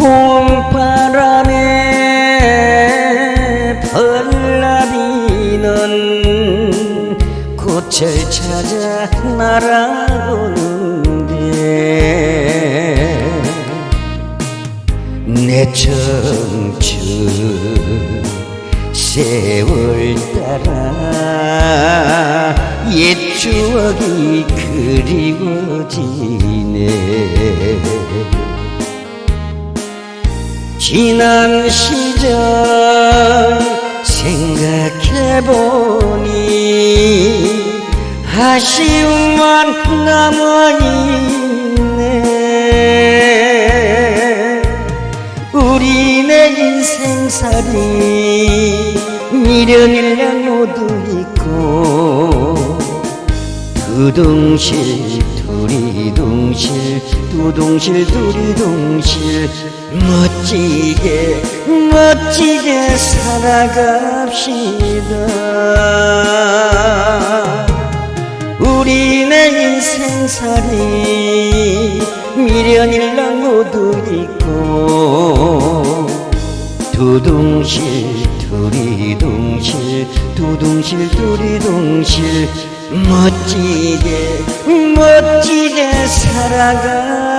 봄바람에 벌나비는 꽃을 찾아 날아오는데 내 청춘 세월 따라 옛 추억이 그리워지네 지난 시절 생각해보니 아쉬움만 남아있네. 우리 네 인생살이 미련일량 모두 있고 두둥실 두리둥실 두둥실 두리둥실. 멋지게 멋지게 살아갑시다. 우리네 인생살이 미련일랑 모두 있고 두둥실 두리둥실 두둥실 두리둥실. 멋지게 멋지게 살아갑시다.